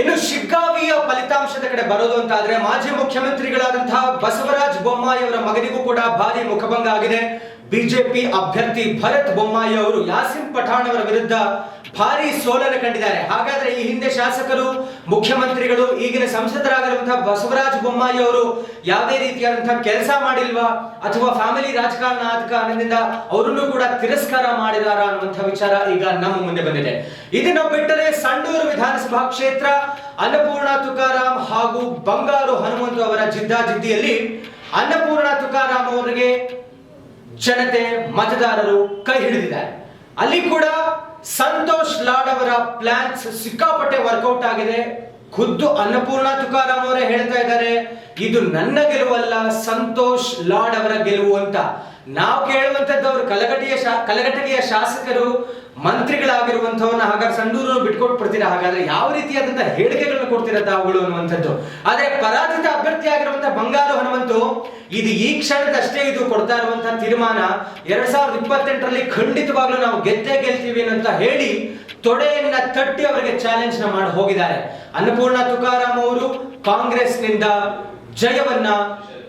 ಇನ್ನು ಶಿಗ್ಗಾವಿಯ ಫಲಿತಾಂಶದ ಕಡೆ ಬರೋದು ಅಂತ ಆದ್ರೆ ಮಾಜಿ ಮುಖ್ಯಮಂತ್ರಿಗಳಾದಂತಹ ಬಸವರಾಜ್ ಬೊಮ್ಮಾಯಿ ಅವರ ಮಗನಿಗೂ ಕೂಡ ಭಾರಿ ಮುಖಭಂಗ ಆಗಿದೆ. ಬಿಜೆಪಿ ಅಭ್ಯರ್ಥಿ ಭರತ್ ಬೊಮ್ಮಾಯಿ ಅವರು ಯಾಸಿಂ ಪಠಾಣ್ ಅವರ ವಿರುದ್ಧ ಭಾರಿ ಸೋಲನ್ನು ಕಂಡಿದ್ದಾರೆ. ಹಾಗಾದ್ರೆ ಈ ಹಿಂದೆ ಶಾಸಕರು, ಮುಖ್ಯಮಂತ್ರಿಗಳು, ಈಗಿನ ಸಂಸದರಾಗಿರುವಂತಹ ಬಸವರಾಜ ಬೊಮ್ಮಾಯಿ ಅವರು ಯಾವುದೇ ರೀತಿಯಾದಂತಹ ಕೆಲಸ ಮಾಡಿಲ್ವಾ? ಅಥವಾ ಫ್ಯಾಮಿಲಿ ರಾಜಕಾರಣ ಆದ ಕಾರಣದಿಂದ ಅವರನ್ನು ಕೂಡ ತಿರಸ್ಕಾರ ಮಾಡಿದಾರ ಅನ್ನುವಂತಹ ವಿಚಾರ ಈಗ ನಮ್ಮ ಮುಂದೆ ಬಂದಿದೆ. ಇದನ್ನ ಬಿಟ್ಟರೆ ಸಂಡೂರು ವಿಧಾನಸಭಾ ಕ್ಷೇತ್ರ, ಅನ್ನಪೂರ್ಣ ತುಕಾರಾಮ್ ಹಾಗೂ ಬಂಗಾರು ಹನುಮಂತು ಅವರ ಜಿದ್ದಾಜಿದ್ದಿಯಲ್ಲಿ ಅನ್ನಪೂರ್ಣ ತುಕಾರಾಮ್ ಅವರಿಗೆ ಜನತೆ ಮತದಾರರು ಕೈ ಹಿಡಿದಿದ್ದಾರೆ ಅಲ್ಲಿ ಕೂಡ ಸಂತೋಷ್ ಲಾಡ್ ಅವರ ಪ್ಲಾನ್ಸ್ ಸಿಕ್ಕಾಪಟ್ಟೆ ವರ್ಕೌಟ್ ಆಗಿದೆ. ಖುದ್ದು ಅನ್ನಪೂರ್ಣ ತುಕಾರಾಮ್ ಅವರೇ ಹೇಳ್ತಾ ಇದ್ದಾರೆ. ಇದು ನನ್ನ ಗೆಲುವಲ್ಲ, ಸಂತೋಷ್ ಲಾಡ್ ಅವರ ಗೆಲುವು ಅಂತ. ನಾವು ಕೇಳುವಂತದ್ದು ಅವರು ಕಲಘಟಿಯ ಶಾ ಕಲಘಟಗಿಯ ಶಾಸಕರು ಮಂತ್ರಿಗಳಾಗಿರುವಂತವನ್ನ ಹಾಗಾದ್ರೆ ಸಂಡೂರು ಬಿಟ್ಕೊಟ್ಟು ಬಿಡ್ತೀರಾ? ಹಾಗಾದ್ರೆ ಯಾವ ರೀತಿಯಾದಂತಹ ಹೇಳಿಕೆಗಳನ್ನು ಕೊಡ್ತೀರಾ ತಾವುಗಳು ಅನ್ನುವಂಥದ್ದು. ಆದ್ರೆ ಪರಾಜಿತ ಅಭ್ಯರ್ಥಿ ಆಗಿರುವಂತಹ ಬಂಗಾರು ಹನುಮಂತು, ಇದು ಈ ಕ್ಷಣದಷ್ಟೇ ಇದು ಕೊಡ್ತಾ ಇರುವಂತಹ ತೀರ್ಮಾನ. ಎರಡ್ ಸಾವಿರದ ಇಪ್ಪತ್ತೆಂಟರಲ್ಲಿ ಖಂಡಿತವಾಗ್ಲೂ ನಾವು ಗೆದ್ದೇ ಗೆಲ್ತೀವಿ ಅಂತ ಹೇಳಿ ತೊಡೆಯನ್ನ ತಟ್ಟಿ ಅವರಿಗೆ ಚಾಲೆಂಜ್ನ ಮಾಡಿ ಹೋಗಿದ್ದಾರೆ. ಅನ್ನಪೂರ್ಣ ತುಕಾರಾಮ್ ಅವರು ಕಾಂಗ್ರೆಸ್ನಿಂದ ಜಯವನ್ನ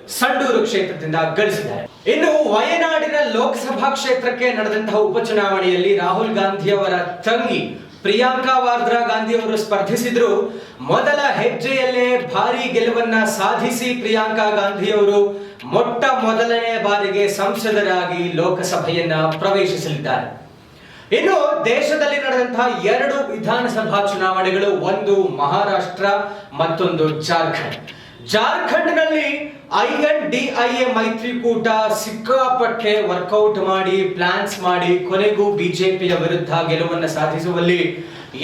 ಸಂಡೂರು ಕ್ಷೇತ್ರದಿಂದ ಗಳಿಸಿದ್ದಾರೆ. ಇನ್ನು ವಯನಾಡಿನ ಲೋಕಸಭಾ ಕ್ಷೇತ್ರಕ್ಕೆ ನಡೆದಂತಹ ಉಪಚುನಾವಣೆಯಲ್ಲಿ ರಾಹುಲ್ ಗಾಂಧಿ ಅವರ ತಂಗಿ ಪ್ರಿಯಾಂಕಾ ವಾದ್ರಾ ಗಾಂಧಿ ಅವರು ಸ್ಪರ್ಧಿಸಿದ್ರು. ಮೊದಲ ಹೆಜ್ಜೆಯಲ್ಲೇ ಭಾರಿ ಗೆಲುವನ್ನ ಸಾಧಿಸಿ ಪ್ರಿಯಾಂಕಾ ಗಾಂಧಿ ಅವರು ಮೊಟ್ಟ ಮೊದಲನೇ ಬಾರಿಗೆ ಸಂಸದರಾಗಿ ಲೋಕಸಭೆಯನ್ನ ಪ್ರವೇಶಿಸಲಿದ್ದಾರೆ. ಇನ್ನು ದೇಶದಲ್ಲಿ ನಡೆದಂತಹ ಎರಡು ವಿಧಾನಸಭಾ ಚುನಾವಣೆಗಳು, ಒಂದು ಮಹಾರಾಷ್ಟ್ರ, ಮತ್ತೊಂದು ಜಾರ್ಖಂಡ್. ಜಾರ್ಖಂಡ್ನಲ್ಲಿ I N D I A ಮೈತ್ರಿಕೂಟ ಸಿಕ್ಕಾಪಟ್ಟೆ ವರ್ಕೌಟ್ ಮಾಡಿ ಪ್ಲಾನ್ಸ್ ಮಾಡಿ, ಕೊನೆಗೂ ಬಿಜೆಪಿಯ ವಿರುದ್ಧ ಗೆಲುವನ್ನು ಸಾಧಿಸುವಲ್ಲಿ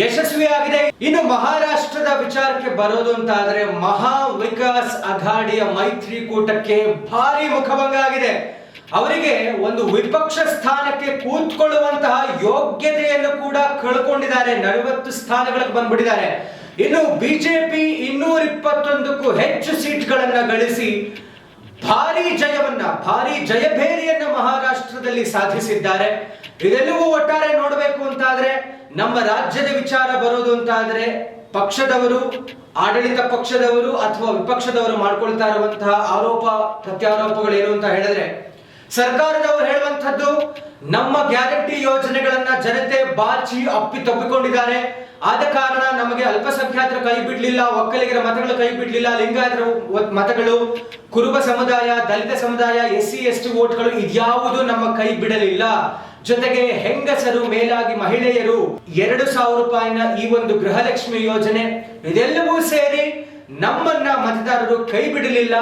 ಯಶಸ್ವಿಯಾಗಿದೆ. ಇನ್ನು ಮಹಾರಾಷ್ಟ್ರದ ವಿಚಾರಕ್ಕೆ ಬರೋದು ಅಂತ ಆದ್ರೆ ಮಹಾ ವಿಕಾಸ್ ಅಘಾಡಿಯ ಮೈತ್ರಿಕೂಟಕ್ಕೆ ಭಾರಿ ಮುಖಭಂಗ ಆಗಿದೆ. ಅವರಿಗೆ ಒಂದು ವಿಪಕ್ಷ ಸ್ಥಾನಕ್ಕೆ ಕೂತ್ಕೊಳ್ಳುವಂತಹ ಯೋಗ್ಯತೆಯನ್ನು ಕೂಡ ಕಳ್ಕೊಂಡಿದ್ದಾರೆ. ನಲವತ್ತು ಸ್ಥಾನಗಳಿಗೆ ಬಂದ್ಬಿಟ್ಟಿದ್ದಾರೆ. ಇನ್ನು ಬಿಜೆಪಿ ಇನ್ನೂರ ಇಪ್ಪತ್ತೊಂದಕ್ಕೂ ಹೆಚ್ಚು ಸೀಟ್ಗಳನ್ನ ಗಳಿಸಿ ಭಾರಿ ಜಯವನ್ನ, ಭಾರಿ ಜಯಭೇರಿಯನ್ನ ಮಹಾರಾಷ್ಟ್ರದಲ್ಲಿ ಸಾಧಿಸಿದ್ದಾರೆ. ಇದೆಲ್ಲವೂ ಒಟ್ಟಾರೆ ನೋಡಬೇಕು ಅಂತಾದ್ರೆ, ನಮ್ಮ ರಾಜ್ಯದ ವಿಚಾರ ಬರೋದು ಅಂತಾದ್ರೆ ಪಕ್ಷದವರು, ಆಡಳಿತ ಪಕ್ಷದವರು ಅಥವಾ ವಿಪಕ್ಷದವರು ಮಾಡ್ಕೊಳ್ತಾ ಇರುವಂತಹ ಆರೋಪ ಪ್ರತ್ಯಾರೋಪಗಳು ಏನು ಅಂತ ಹೇಳಿದ್ರೆ ಸರ್ಕಾರದವರು ಹೇಳುವಂತದ್ದು ನಮ್ಮ ಗ್ಯಾರಂಟಿ ಯೋಜನೆಗಳನ್ನ ಜನತೆ ಬಾಚಿ ಅಪ್ಪಿ ತಪ್ಪಿಕೊಂಡಿದ್ದಾರೆ. ಆದ ಕಾರಣ ನಮಗೆ ಅಲ್ಪಸಂಖ್ಯಾತರ ಕೈ ಬಿಡಲಿಲ್ಲ, ಒಕ್ಕಲಿಗರ ಮತಗಳು ಕೈ ಬಿಡಲಿಲ್ಲ, ಲಿಂಗಾಯತರ ಮತಗಳು. ಕುರುಬ ಸಮುದಾಯ, ದಲಿತ ಸಮುದಾಯ ಎಸ್ ಸಿ ಎಸ್ ಟಿ ಓಟ್ಗಳು ಇದ್ಯಾವುದು ನಮ್ಮ ಕೈ ಬಿಡಲಿಲ್ಲ. ಜೊತೆಗೆ ಹೆಂಗಸರು, ಮೇಲಾಗಿ ಮಹಿಳೆಯರು ಎರಡು ಸಾವಿರ ರೂಪಾಯಿನ ಈ ಒಂದು ಗೃಹಲಕ್ಷ್ಮಿ ಯೋಜನೆ ಇದೆಲ್ಲವೂ ಸೇರಿ ನಮ್ಮನ್ನ ಮತದಾರರು ಕೈ ಬಿಡಲಿಲ್ಲ.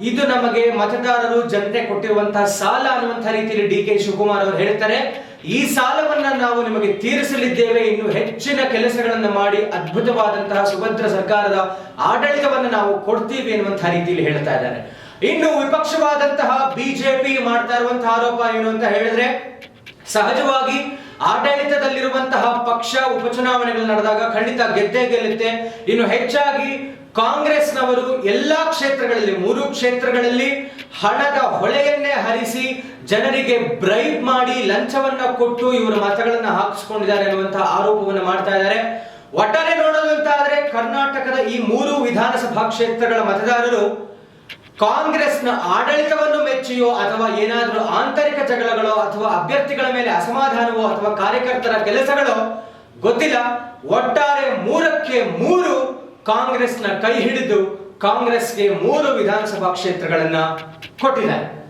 ಇದು ನಮಗೆ ಮತದಾರರು ಜನತೆ ಕೊಟ್ಟಿರುವಂತಹ ಸಾಲ ಅನ್ನುವಂತಹ ರೀತಿಯಲ್ಲಿ ಡಿ ಕೆ ಶಿವಕುಮಾರ್ ಅವರು ಹೇಳ್ತಾರೆ ಈ ಸಾಲವನ್ನ ನಾವು ನಿಮಗೆ ತೀರಿಸಲಿದ್ದೇವೆ. ಇನ್ನು ಹೆಚ್ಚಿನ ಕೆಲಸಗಳನ್ನು ಮಾಡಿ ಅದ್ಭುತವಾದಂತಹ ಸುಭದ್ರ ಸರ್ಕಾರದ ಆಡಳಿತವನ್ನು ನಾವು ಕೊಡ್ತೀವಿ ಎನ್ನುವಂತಹ ರೀತಿಯಲ್ಲಿ ಹೇಳ್ತಾ ಇದ್ದಾರೆ. ಇನ್ನು ವಿಪಕ್ಷವಾದಂತಹ ಬಿಜೆಪಿ ಮಾಡ್ತಾ ಇರುವಂತಹ ಆರೋಪ ಏನು ಅಂತ ಹೇಳಿದ್ರೆ, ಸಹಜವಾಗಿ ಆಡಳಿತದಲ್ಲಿರುವಂತಹ ಪಕ್ಷ ಉಪಚುನಾವಣೆಗಳು ನಡೆದಾಗ ಖಂಡಿತ ಗೆದ್ದೇ ಗೆಲ್ಲುತ್ತೆ. ಇನ್ನು ಹೆಚ್ಚಾಗಿ ಕಾಂಗ್ರೆಸ್ನವರು ಎಲ್ಲಾ ಕ್ಷೇತ್ರಗಳಲ್ಲಿ, ಮೂರು ಕ್ಷೇತ್ರಗಳಲ್ಲಿ ಹಣದ ಹೊಳೆಯನ್ನೇ ಹರಿಸಿ ಜನರಿಗೆ ಬ್ರೈಬ್ ಮಾಡಿ ಲಂಚವನ್ನ ಕೊಟ್ಟು ಇವರ ಮತಗಳನ್ನ ಹಾಕಿಸ್ಕೊಂಡಿದ್ದಾರೆ ಎನ್ನುವಂತಹ ಆರೋಪವನ್ನು ಮಾಡ್ತಾ ಇದ್ದಾರೆ. ಒಟ್ಟಾರೆ ಆದ್ರೆ ಕರ್ನಾಟಕದ ಈ ಮೂರು ವಿಧಾನಸಭಾ ಕ್ಷೇತ್ರಗಳ ಮತದಾರರು ಕಾಂಗ್ರೆಸ್ನ ಆಡಳಿತವನ್ನು ಮೆಚ್ಚಿಯೋ ಅಥವಾ ಏನಾದರೂ ಆಂತರಿಕ ಜಗಳಗಳೋ ಅಥವಾ ಅಭ್ಯರ್ಥಿಗಳ ಮೇಲೆ ಅಸಮಾಧಾನವೋ ಅಥವಾ ಕಾರ್ಯಕರ್ತರ ಕೆಲಸಗಳೋ, ಗೊತ್ತಿಲ್ಲ. ಒಟ್ಟಾರೆ ಮೂರಕ್ಕೆ ಮೂರು ಕಾಂಗ್ರೆಸ್ನ ಕೈ ಹಿಡಿದು ಕಾಂಗ್ರೆಸ್ಗೆ ಮೂರು ವಿಧಾನಸಭಾ ಕ್ಷೇತ್ರಗಳನ್ನ ಕೊಟ್ಟಿದ್ದಾರೆ.